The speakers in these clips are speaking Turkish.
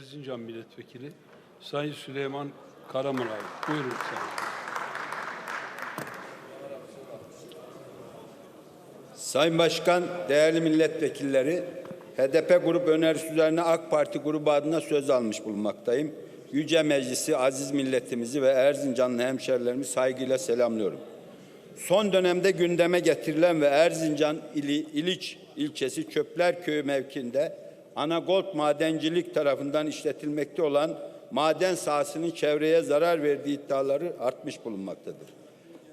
Erzincan Milletvekili Sayın Süleyman Karamanay. Buyurun Sayın. Sayın Başkan, değerli milletvekilleri, HDP grup önerisi üzerine AK Parti grubu adına söz almış bulunmaktayım. Yüce Meclisi, aziz milletimizi ve Erzincanlı hemşerilerimi saygıyla selamlıyorum. Son dönemde gündeme getirilen ve Erzincan ili İliç ilçesi Çöpler Köyü mevkinde Anagold Madencilik tarafından işletilmekte olan maden sahasının çevreye zarar verdiği iddiaları artmış bulunmaktadır.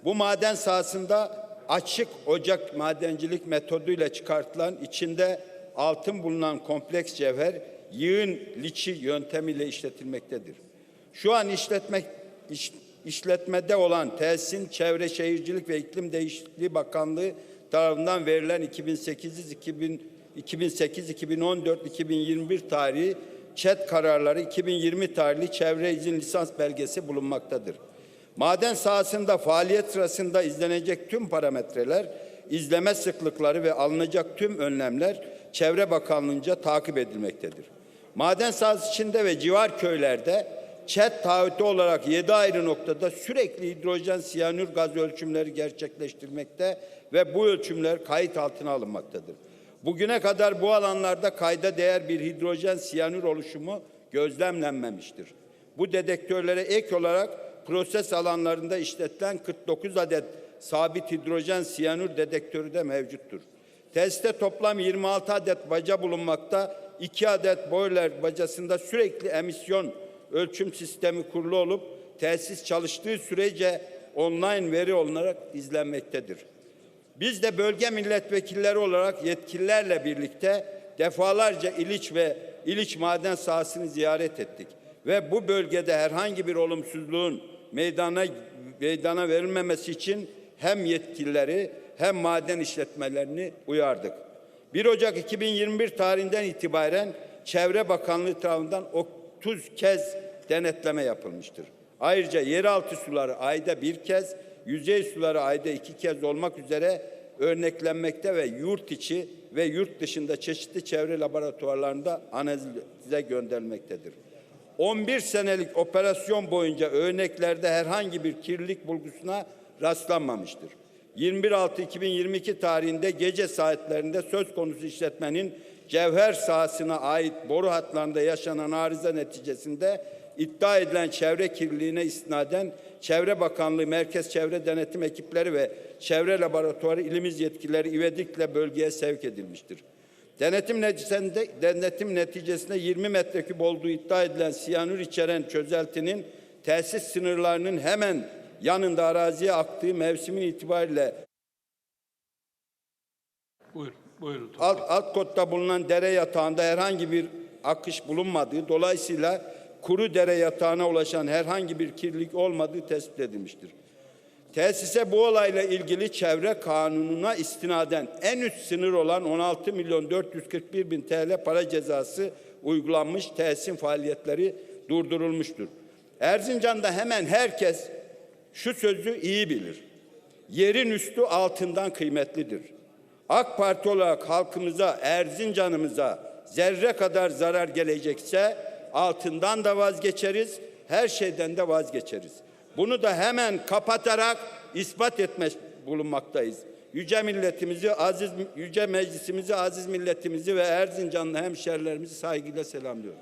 Bu maden sahasında açık ocak madencilik metoduyla çıkartılan içinde altın bulunan kompleks cevher yığın liçi yöntemiyle işletilmektedir. Şu an işletmek iş- işletmede olan tesisin Çevre Şehircilik ve İklim Değişikliği Bakanlığı tarafından verilen 2008 2000 2008 2014 2021 tarihi ÇED kararları 2020 tarihli çevre izin lisans belgesi bulunmaktadır. Maden sahasında faaliyet sırasında izlenecek tüm parametreler, izleme sıklıkları ve alınacak tüm önlemler Çevre Bakanlığı'nca takip edilmektedir. Maden sahası içinde ve civar köylerde ÇED taahhütü olarak 7 ayrı noktada sürekli hidrojen siyanür gaz ölçümleri gerçekleştirmekte ve bu ölçümler kayıt altına alınmaktadır. Bugüne kadar bu alanlarda kayda değer bir hidrojen siyanür oluşumu gözlemlenmemiştir. Bu dedektörlere ek olarak proses alanlarında işletilen 49 adet sabit hidrojen siyanür dedektörü de mevcuttur. Tesiste toplam 26 adet baca bulunmakta. 2 adet boiler bacasında sürekli emisyon ölçüm sistemi kurulu olup tesis çalıştığı sürece online veri olarak izlenmektedir. Biz de bölge milletvekilleri olarak yetkililerle birlikte defalarca İliç ve İliç maden sahasını ziyaret ettik. Ve bu bölgede herhangi bir olumsuzluğun meydana, meydana verilmemesi için hem yetkilileri hem maden işletmelerini uyardık. 1 Ocak 2021 tarihinden itibaren Çevre Bakanlığı tarafından 30 kez denetleme yapılmıştır. Ayrıca yeraltı suları ayda bir kez, yüzey suları ayda iki kez olmak üzere örneklenmekte ve yurt içi ve yurt dışında çeşitli çevre laboratuvarlarında analize gönderilmektedir. 11 senelik operasyon boyunca örneklerde herhangi bir kirlilik bulgusuna rastlanmamıştır. 21.6.2022 tarihinde gece saatlerinde söz konusu işletmenin cevher sahasına ait boru hatlarında yaşanan arıza neticesinde iddia edilen çevre kirliliğine istinaden Çevre Bakanlığı Merkez Çevre Denetim Ekipleri ve Çevre Laboratuvarı ilimiz yetkilileri ivedilikle bölgeye sevk edilmiştir. Denetim neticesinde, denetim neticesinde 20 metreküp olduğu iddia edilen siyanür içeren çözeltinin tesis sınırlarının hemen yanında araziye aktığı mevsimin itibariyle Buyurun. Buyurun. alt, alt kotta bulunan dere yatağında herhangi bir akış bulunmadığı, dolayısıyla kuru dere yatağına ulaşan herhangi bir kirlilik olmadığı tespit edilmiştir. Tesise bu olayla ilgili çevre kanununa istinaden en üst sınır olan 16 milyon 441 bin TL para cezası uygulanmış tesisin faaliyetleri durdurulmuştur. Erzincan'da hemen herkes şu sözü iyi bilir. Yerin üstü altından kıymetlidir. AK Parti olarak halkımıza, Erzincan'ımıza zerre kadar zarar gelecekse altından da vazgeçeriz, her şeyden de vazgeçeriz. Bunu da hemen kapatarak ispat etmek bulunmaktayız. Yüce milletimizi, aziz yüce meclisimizi, aziz milletimizi ve Erzincanlı hemşerilerimizi saygıyla selamlıyorum.